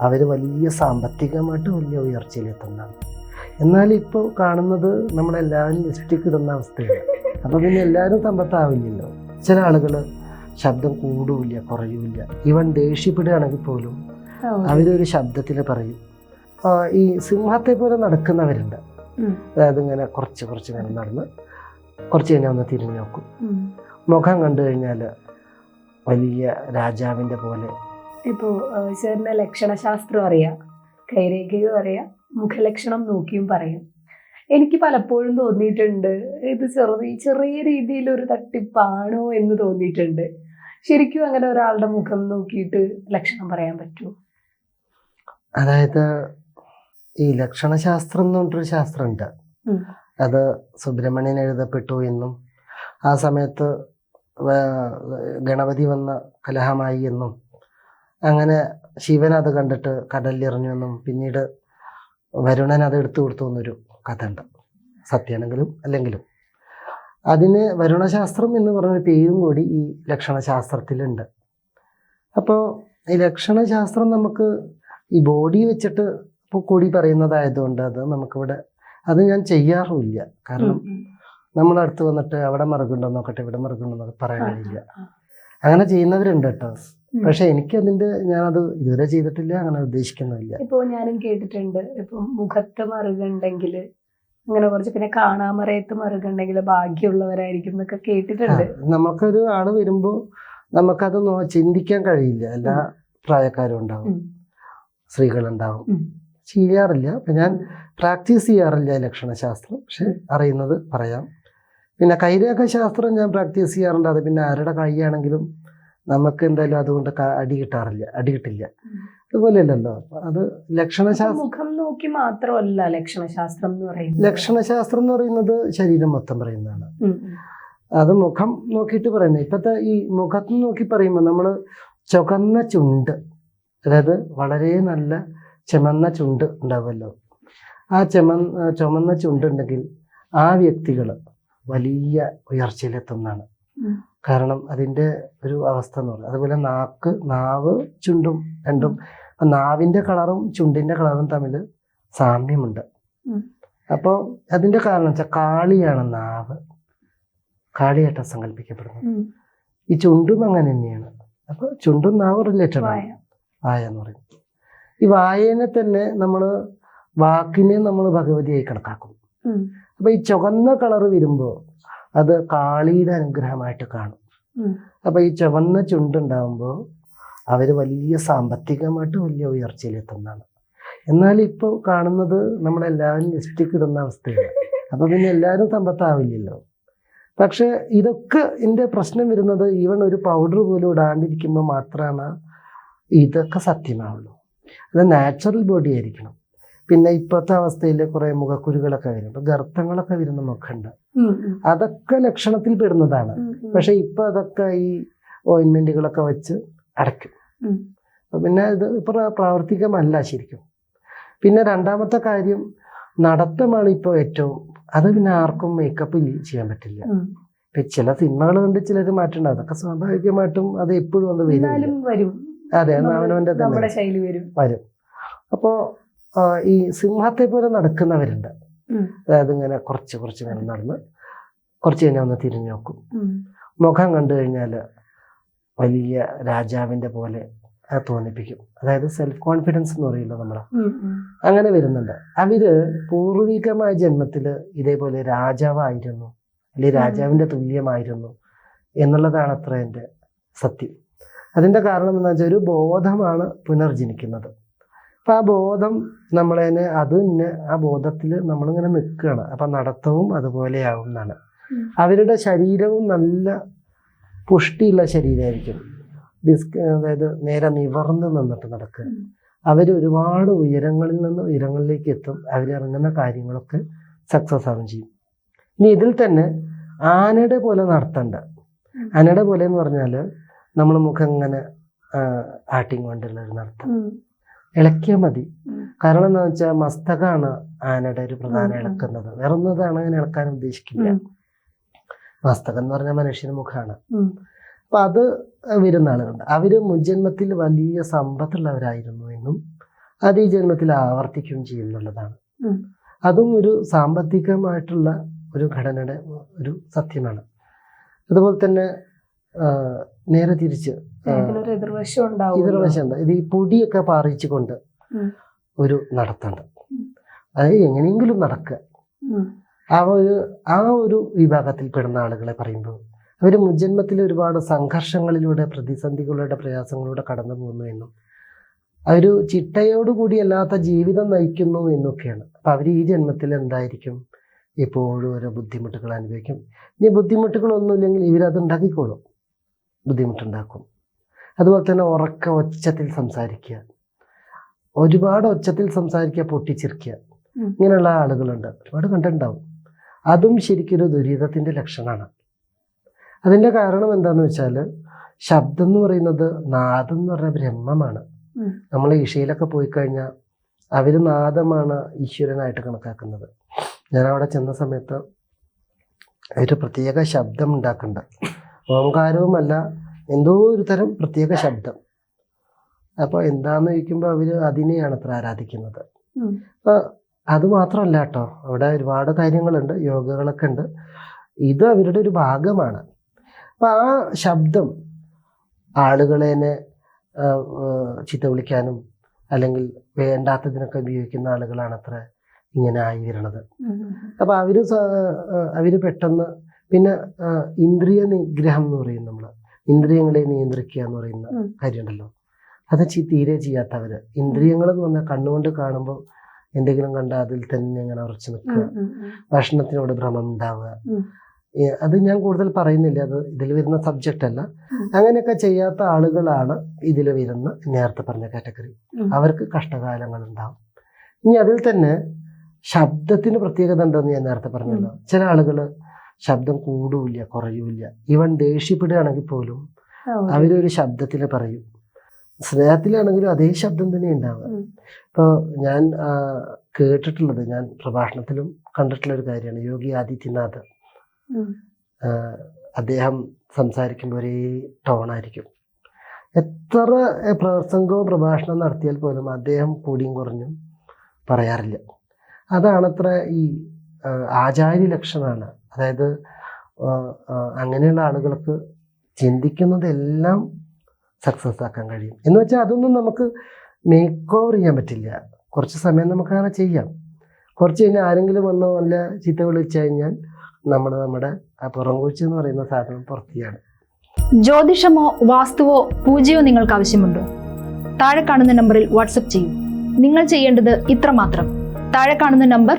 അവർ വലിയ സാമ്പത്തികമായിട്ട് വലിയ ഉയർച്ചയിലെത്തുന്നതാണ് എന്നാൽ ഇപ്പോൾ കാണുന്നത് നമ്മളെല്ലാവരും ഇടുന്ന അവസ്ഥയാണ്. അപ്പോൾ പിന്നെ എല്ലാവരും സമ്പത്താവില്ലല്ലോ. ചില ആളുകൾ ശബ്ദം കൂടില്ല കുറയുമില്ല ഈവൻ ദേഷ്യപ്പെടുകയാണെങ്കിൽ പോലും അവരൊരു ശബ്ദത്തിൽ പറയും. ഈ സിംഹത്തെ പോലെ നടക്കുന്നവരുണ്ട്. അതായത് ഇങ്ങനെ കുറച്ച് കുറച്ച് നേരം നടന്ന് കുറച്ച് കഴിഞ്ഞാൽ ഒന്ന് തിരിഞ്ഞു നോക്കും. മുഖം കണ്ടു കഴിഞ്ഞാൽ വലിയ രാജാവിന്റെ പോലെ ഇപ്പോ സാറിന്റെ ലക്ഷണശാസ്ത്രം അറിയാം കൈരേഖയും അറിയാം മുഖലക്ഷണം നോക്കിയും പറയും. എനിക്ക് പലപ്പോഴും തോന്നിയിട്ടുണ്ട് ഇത് ചെറിയ ചെറിയ രീതിയിൽ ഒരു തട്ടിപ്പാണോ എന്ന് തോന്നിയിട്ടുണ്ട്. ശരിക്കും അങ്ങനെ ഒരാളുടെ മുഖം നോക്കിയിട്ട് ലക്ഷണം പറയാൻ പറ്റുമോ? അതായത് ഈ ലക്ഷണശാസ്ത്രം എന്ന് പറഞ്ഞിട്ടൊരു ശാസ്ത്രമുണ്ട്. അത് സുബ്രഹ്മണ്യൻ എഴുതപ്പെട്ടു എന്നും ആ സമയത്ത് ഗണപതി വന്ന കലഹമായി എന്നും അങ്ങനെ ശിവൻ അത് കണ്ടിട്ട് കടലിലെറിഞ്ഞു എന്നും പിന്നീട് വരുണൻ അത് എടുത്തു കൊടുത്തു എന്നൊരു കഥ ഉണ്ട് സത്യാണെങ്കിലും അല്ലെങ്കിലും. അതിന് വരുണശാസ്ത്രം എന്ന് പറഞ്ഞൊരു പേരും കൂടി ഈ ലക്ഷണശാസ്ത്രത്തിലുണ്ട്. അപ്പോൾ ഈ ലക്ഷണശാസ്ത്രം നമുക്ക് ഈ ബോഡി വെച്ചിട്ട് ഇപ്പോൾ കൂടി പറയുന്നതായതുകൊണ്ട് അത് നമുക്കിവിടെ അത് ഞാൻ ചെയ്യാറുമില്ല. കാരണം നമ്മൾ അടുത്ത് വന്നിട്ട് അവിടെ മറുകുണ്ടോ നോക്കട്ടെ ഇവിടെ മറുകുണ്ടോ എന്നൊക്കെ പറയാൻ കഴിയില്ല. അങ്ങനെ ചെയ്യുന്നവരുണ്ട് കേട്ടോ. പക്ഷെ എനിക്ക് അതിന്റെ ഞാനത് ഇതുവരെ ചെയ്തിട്ടില്ല അങ്ങനെ ഉദ്ദേശിക്കുന്നില്ല ഇപ്പോ ഞാനും കേട്ടിട്ടുണ്ട് ഇപ്പൊ മുഖത്ത് മറുകുണ്ടെങ്കിൽ അങ്ങനെ കുറച്ച് പിന്നെ കാണാമറയത്ത് മറുകുണ്ടെങ്കിൽ ഭാഗ്യമുള്ളവരായിരിക്കും എന്നൊക്കെ കേട്ടിട്ടുണ്ട്. നമുക്കൊരു ആൾ വരുമ്പോ നമുക്കത് ചിന്തിക്കാൻ കഴിയില്ല. എല്ലാ പ്രായക്കാരും ഉണ്ടാവും. സ്ത്രീകളുണ്ടാവും. ചെയ്യാറില്ല. അപ്പൊ ഞാൻ പ്രാക്ടീസ് ചെയ്യാറില്ല ലക്ഷണശാസ്ത്രം പക്ഷെ അറിയുന്നത് പറയാം. പിന്നെ കൈരേഖ ശാസ്ത്രം ഞാൻ പ്രാക്ടീസ് ചെയ്യാറുണ്ട്. അത് പിന്നെ ആരുടെ കൈയാണെങ്കിലും നമുക്ക് എന്തായാലും അതുകൊണ്ട് അടി കിട്ടാറില്ല അടി കിട്ടില്ല. അതുപോലെ അതുപോലെയല്ലല്ലോ അത് ലക്ഷണശാസ്ത്രം മുഖം നോക്കി മാത്രമല്ല ലക്ഷണശാസ്ത്രം എന്ന് പറയുന്നത്. ലക്ഷണശാസ്ത്രം എന്ന് പറയുന്നത് ശരീരം മൊത്തം പറയുന്നതാണ്. അത് മുഖം നോക്കിയിട്ട് പറയുന്നത്. ഇപ്പോഴത്തെ ഈ മുഖത്ത് നോക്കി പറയുമ്പോൾ നമ്മൾ ചുവന്ന ചുണ്ട് അതായത് വളരെ നല്ല ചുമന്ന ചുണ്ട് ഉണ്ടാവുമല്ലോ. ആ ചുമ ചുമന്ന ചുണ്ടുണ്ടെങ്കിൽ ആ വ്യക്തികൾ വലിയ ഉയർച്ചയിലെത്തുന്നതാണ്. കാരണം അതിന്റെ ഒരു അവസ്ഥ എന്ന് പറയുന്നത്. അതുപോലെ നാക്ക് നാവ് ചുണ്ടും രണ്ടും. നാവിന്റെ കളറും ചുണ്ടിന്റെ കളറും തമ്മിൽ സാമ്യമുണ്ട്. അപ്പോൾ അതിന്റെ കാരണം വെച്ചാൽ കാളിയാണ് നാവ്. കാളിയായിട്ടാണ് സങ്കല്പിക്കപ്പെടുന്നത്. ഈ ചുണ്ടും അങ്ങനെ തന്നെയാണ്. അപ്പോൾ ചുണ്ടും നാവ് റിലേറ്റഡ്. ആണ്. വായ. എന്ന് പറയും. ഈ വായനെ തന്നെ നമ്മൾ വാക്കിനെ നമ്മൾ ഭഗവതിയായി കണക്കാക്കും. അപ്പോൾ ഈ ചുവന്ന കളർ വരുമ്പോൾ അത് കാളിയുടെ അനുഗ്രഹമായിട്ട് കാണും. അപ്പൊ അപ്പോൾ ഈ ചുവന്ന ചുണ്ടുണ്ടാകുമ്പോൾ അവർ വലിയ സാമ്പത്തികമായിട്ട് വലിയ ഉയർച്ചയിലെത്തുന്നതാണ്. എന്നാൽ ഇപ്പോൾ കാണുന്നത് നമ്മളെല്ലാവരും ലിസ്റ്റിക്ക് ഇടുന്ന അവസ്ഥയാണ്. അപ്പോൾ പിന്നെ എല്ലാവരും സമ്പത്താവില്ലല്ലോ. പക്ഷെ ഇതൊക്കെ എന്റെ പ്രശ്നം വരുന്നത് ഈവൺ ഒരു പൗഡർ പോലും ഇടാണ്ടിരിക്കുമ്പോൾ മാത്രമാണ് ഇതൊക്കെ സത്യമാവുള്ളൂ. അത് നാച്ചുറൽ ബോഡി ആയിരിക്കണം. പിന്നെ ഇപ്പോഴത്തെ അവസ്ഥയിൽ കുറെ മുഖക്കുരുകളൊക്കെ വരും ഇപ്പം ഗർത്തങ്ങളൊക്കെ വരുന്ന മുഖമുണ്ട്. അതൊക്കെ ലക്ഷണത്തിൽ പെടുന്നതാണ്. പക്ഷെ ഇപ്പൊ അതൊക്കെ ഈ ഓയിൻമെന്റുകളൊക്കെ വെച്ച് അടയ്ക്കും. പിന്നെ ഇത് ഇപ്പൊ പ്രാവർത്തികമല്ല ശരിക്കും. പിന്നെ രണ്ടാമത്തെ കാര്യം നടത്തമാണ് ഇപ്പോൾ ഏറ്റവും അത് പിന്നെ ആർക്കും മേക്കപ്പ് ചെയ്യാൻ പറ്റില്ല. ഇപ്പൊ ചില സിനിമകൾ കണ്ട് ചിലർ മാറ്റണ്ട. അതൊക്കെ സ്വാഭാവികമായിട്ടും അത് എപ്പോഴും അത് വരും. അതെ വരും. വരും. അപ്പോൾ ഈ സിംഹത്തെ പോലെ നടക്കുന്നവരുണ്ട്. അതായത് ഇങ്ങനെ കുറച്ച് കുറച്ച് ഇങ്ങനെ നടന്ന് കുറച്ച് കഴിഞ്ഞാൽ ഒന്ന് തിരിഞ്ഞു നോക്കും. മുഖം കണ്ടു കഴിഞ്ഞാൽ വലിയ രാജാവിന്റെ പോലെ തോന്നിപ്പിക്കും. അതായത് സെൽഫ് കോൺഫിഡൻസ് എന്ന് പറയുമല്ലോ നമ്മൾ. അങ്ങനെ വരുന്നുണ്ട്. അവർ പൂർവികമായ ജന്മത്തിൽ ഇതേപോലെ രാജാവായിരുന്നു. അല്ലെങ്കിൽ രാജാവിന്റെ തുല്യമായിരുന്നു എന്നുള്ളതാണ് അത്ര എന്റെ സത്യം. അതിന്റെ കാരണം എന്താ വെച്ചാൽ ഒരു ബോധമാണ് പുനർജനിക്കുന്നത്. അപ്പം ആ ബോധം നമ്മളതിനെ അത് തന്നെ ആ ബോധത്തിൽ നമ്മളിങ്ങനെ നിൽക്കുകയാണ്. അപ്പം നടത്തവും അതുപോലെയാവും എന്നാണ് അവരുടെ ശരീരവും നല്ല പുഷ്ടിയുള്ള ശരീരമായിരിക്കും. ഡിസ്ക് അതായത് നേരെ നിവർന്ന് നിന്നിട്ട് നടക്കുക. അവർ ഒരുപാട് ഉയരങ്ങളിൽ നിന്ന് ഉയരങ്ങളിലേക്ക് എത്തും. അവരിറങ്ങുന്ന കാര്യങ്ങളൊക്കെ സക്സസ് ആവുകയും ചെയ്യും. ഇനി ഇതിൽ തന്നെ ആനയുടെ പോലെ നടത്തണ്ട. ആനയുടെ പോലെ എന്ന് പറഞ്ഞാൽ നമ്മൾ മുഖം ഇങ്ങനെ ആട്ടിങ് കൊണ്ടുള്ള ഒരു നടത്തം. ഇളക്കിയാൽ മതി. കാരണം എന്താ വെച്ചാൽ മസ്തകാണ് ആനയുടെ ഒരു പ്രധാന. ഇളക്കുന്നത്. വേറെ ഒന്നതാണ് അങ്ങനെ ഇളക്കാൻ ഉദ്ദേശിക്കില്ല. മസ്തകം എന്ന് പറഞ്ഞാൽ മനുഷ്യന് മുഖമാണ്. അപ്പൊ അത് വരുന്ന ആളുകളുണ്ട് അവർ മുൻജന്മത്തിൽ വലിയ സമ്പത്തുള്ളവരായിരുന്നു എന്നും അത് ഈ ജന്മത്തിൽ ആവർത്തിക്കുകയും ചെയ്യുന്നുള്ളതാണ് അതും ഒരു സാമ്പത്തികമായിട്ടുള്ള ഒരു ഘടനയുടെ ഒരു സത്യമാണ്. അതുപോലെ തന്നെ നേരെ തിരിച്ച് എതിർവശം ഇത് ഈ പൊടിയൊക്കെ പാറിച്ചുകൊണ്ട്. ഒരു നടത്തുണ്ട് അതായത് അത് എങ്ങനെയെങ്കിലും നടക്കുക. ആ ഒരു ആ ഒരു വിഭാഗത്തിൽ പെടുന്ന ആളുകളെ പറയുമ്പോൾ അവർ മുജന്മത്തിൽ ഒരുപാട് സംഘർഷങ്ങളിലൂടെ പ്രതിസന്ധികളുടെ പ്രയാസങ്ങളിലൂടെ കടന്നു പോകുന്നു എന്നും അവർ ചിട്ടയോടുകൂടി അല്ലാത്ത ജീവിതം നയിക്കുന്നു എന്നൊക്കെയാണ്. അപ്പം അവർ ഈ ജന്മത്തിൽ എന്തായിരിക്കും? എപ്പോഴും ഓരോ ബുദ്ധിമുട്ടുകൾ അനുഭവിക്കും. ഇനി ബുദ്ധിമുട്ടുകളൊന്നുമില്ലെങ്കിൽ ഇവരത് ഉണ്ടാക്കിക്കോളും. ബുദ്ധിമുട്ടുണ്ടാക്കും. അതുപോലെ തന്നെ ഉറക്ക ഒച്ചത്തിൽ സംസാരിക്കുക. ഒരുപാട് ഒച്ചത്തിൽ സംസാരിക്കുക പൊട്ടിച്ചിരിക്കുക. ഇങ്ങനെയുള്ള ആളുകളുണ്ട്. ഒരുപാട് കണ്ടിട്ടുണ്ടാവും. അതും ശരിക്കൊരു ദുരിതത്തിന്റെ ലക്ഷണമാണ്. അതിന്റെ കാരണം എന്താണെന്ന് വെച്ചാൽ ശബ്ദം എന്ന് പറയുന്നത് നാദം എന്ന് പറഞ്ഞ ബ്രഹ്മമാണ്. നമ്മൾ ഈശയിലൊക്കെ പോയി കഴിഞ്ഞാൽ അവർ നാദമാണ് ഈശ്വരനായിട്ട് കണക്കാക്കുന്നത്. ഞാൻ അവിടെ ചെന്ന സമയത്ത് ഒരു പ്രത്യേക ശബ്ദം ഉണ്ടാക്കുന്നുണ്ട്. ഓംകാരവുമല്ല എന്തോ ഒരു തരം പ്രത്യേക ശബ്ദം. അപ്പോൾ എന്താന്ന് ചോദിക്കുമ്പോൾ അവർ അതിനെയാണ് അത്ര ആരാധിക്കുന്നത്. അത് മാത്രമല്ല കേട്ടോ അവിടെ ഒരുപാട് കാര്യങ്ങളുണ്ട് യോഗകളൊക്കെ ഉണ്ട്. ഇത് അവരുടെ ഒരു ഭാഗമാണ്. അപ്പം ആ ശബ്ദം ആളുകളെ ചിത്ത വിളിക്കാനും അല്ലെങ്കിൽ വേണ്ടാത്തതിനൊക്കെ ഉപയോഗിക്കുന്ന ആളുകളാണ് അത്ര ഇങ്ങനെ ആയി വരണത് അപ്പോൾ അവർ അവർ പെട്ടെന്ന് പിന്നെ ഇന്ദ്രിയ നിഗ്രഹം എന്ന് പറയും നമ്മൾ ഇന്ദ്രിയങ്ങളെ നിയന്ത്രിക്കുക എന്ന് പറയുന്ന കാര്യമുണ്ടല്ലോ. അത് ചീ തീരെ ചെയ്യാത്തവര്. ഇന്ദ്രിയങ്ങൾ എന്ന് പറഞ്ഞാൽ കണ്ണുകൊണ്ട് കാണുമ്പോൾ എന്തെങ്കിലും കണ്ടാൽ അതിൽ തന്നെ ഇങ്ങനെ ഉറച്ചു നിൽക്കുക. ഭക്ഷണത്തിനോട് ഭ്രമം ഉണ്ടാവുക. അത് ഞാൻ കൂടുതൽ പറയുന്നില്ല. അത് ഇതിൽ വരുന്ന സബ്ജക്റ്റ് അല്ല. അങ്ങനെയൊക്കെ ചെയ്യാത്ത ആളുകളാണ് ഇതിൽ വരുന്ന നേരത്തെ പറഞ്ഞ കാറ്റഗറി അവർക്ക് കഷ്ടകാലങ്ങൾ ഉണ്ടാവും. ഇനി അതിൽ തന്നെ ശബ്ദത്തിന് പ്രത്യേകത ഉണ്ടെന്ന് ഞാൻ നേരത്തെ പറഞ്ഞല്ലോ. ചില ആളുകൾ ശബ്ദം കൂടൂല്ല കുറയൂല ഇവൻ ദേഷ്യപ്പെടുകയാണെങ്കിൽ പോലും അവരൊരു ശബ്ദത്തിൽ പറയും. സ്നേഹത്തിലാണെങ്കിലും അതേ ശബ്ദം തന്നെ ഉണ്ടാവുക. ഇപ്പോൾ ഞാൻ കേട്ടിട്ടുള്ളത് ഞാൻ പ്രഭാഷണത്തിലും കണ്ടിട്ടുള്ള ഒരു കാര്യമാണ്. യോഗി ആദിത്യനാഥ്. അദ്ദേഹം സംസാരിക്കുമ്പോൾ ഒരേ ടോണായിരിക്കും. എത്ര പ്രസംഗവും പ്രഭാഷണം നടത്തിയാൽ പോലും അദ്ദേഹം കൂടിയും കുറഞ്ഞും പറയാറില്ല. അതാണത്ര ഈ ആചാര്യ ലക്ഷണമാണ് അതായത് അങ്ങനെയുള്ള ആളുകൾക്ക് ചിന്തിക്കുന്നതെല്ലാം സക്സസ് ആക്കാൻ കഴിയും. എന്ന് വെച്ചാൽ അതൊന്നും നമുക്ക് മേക്ക് ഓവർ ചെയ്യാൻ പറ്റില്ല. കുറച്ച് സമയം നമുക്ക് അങ്ങനെ ചെയ്യാം. കുറച്ച് കഴിഞ്ഞാൽ ആരെങ്കിലും വന്ന് നല്ല ചീത്ത വിളിച്ചു കഴിഞ്ഞാൽ നമ്മൾ നമ്മുടെ ആ പുറംകൂച്ച് എന്ന് പറയുന്ന സാധനം പുറത്തിയാണ്. ജ്യോതിഷമോ വാസ്തുവോ പൂജയോ നിങ്ങൾക്ക് ആവശ്യമുണ്ടോ? താഴെ കാണുന്ന നമ്പറിൽ വാട്സപ്പ് ചെയ്യും. നിങ്ങൾ ചെയ്യേണ്ടത് ഇത്രമാത്രം. താഴെ കാണുന്ന നമ്പർ